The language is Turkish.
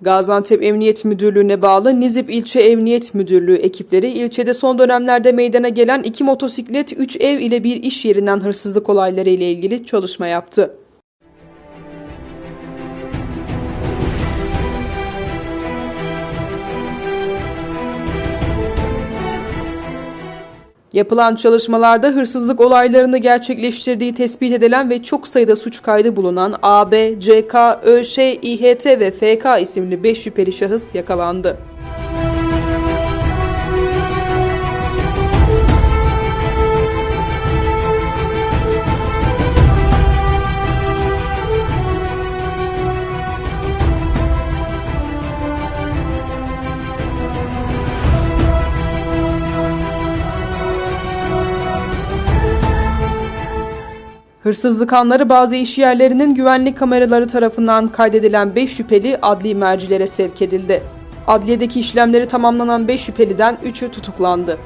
Gaziantep Emniyet Müdürlüğü'ne bağlı Nizip İlçe Emniyet Müdürlüğü ekipleri ilçede son dönemlerde meydana gelen iki motosiklet, üç ev ile bir iş yerinden hırsızlık olayları ile ilgili çalışma yaptı. Yapılan çalışmalarda hırsızlık olaylarını gerçekleştirdiği tespit edilen ve çok sayıda suç kaydı bulunan AB, CK, ÖŞ, İHT ve FK isimli 5 şüpheli şahıs yakalandı. Hırsızlık anları bazı iş yerlerinin güvenlik kameraları tarafından kaydedilen 5 şüpheli adli mercilere sevk edildi. Adliyedeki işlemleri tamamlanan 5 şüpheliden 3'ü tutuklandı.